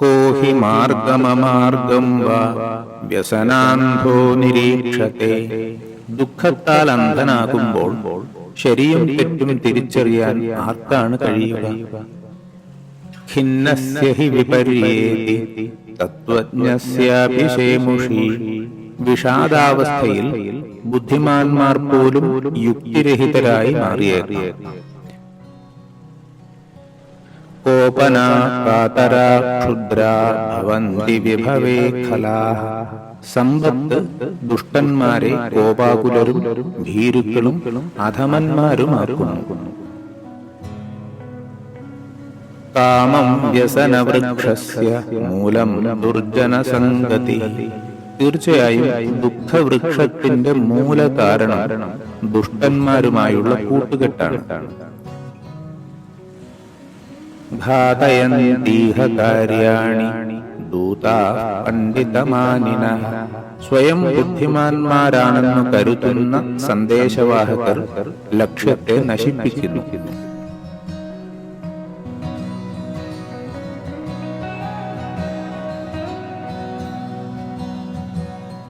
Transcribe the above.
കോ he മാർഗമമാർഗം വാ. വ്യസനാന്ധോ നിരീക്ഷത്തെ. ദുഃഖത്താൽ അന്ധനാകുമ്പോൾ ശരിയും തെറ്റും തിരിച്ചറിയാൻ ആർക്കാണ് കഴിയുക? ഖിന്നസ്യ ഹി വിപര്യേതി. തത്വജ്ഞസ്യാഭിഷേമുഷി വിഷാദാവസ്ഥയിൽ ബുദ്ധിമാന്മാർ പോലും യുക്തിരഹിതരായി മാറിയേക്കാം. കോപന കാതര ക്ഷുദ്ര ഭവന്തി വിഭവേ ഖലാഹ സമ്പത്ത് ദുഷ്ടന്മാരെ കോപാകുലരും ഭീരുക്കളും അധമന്മാരുമാക്കുന്നു കാമം വ്യസനവൃക്ഷസ്യ മൂലം ദുർജന സംഗതി തീർച്ചയായും ദുഃഖവൃക്ഷത്തിന്റെ മൂലകാരണം ദുഷ്ടന്മാരുമായുള്ള കൂട്ടുകെട്ടാണ്. ഘാതയന്തീഹ കാര്യാണി ദൂതാ പണ്ഡിതമാനിന. സ്വയം ബുദ്ധിമാന്മാരാണെന്ന് കരുതുന്ന സന്ദേശവാഹകർ ലക്ഷ്യത്തെ നശിപ്പിക്കുന്നു.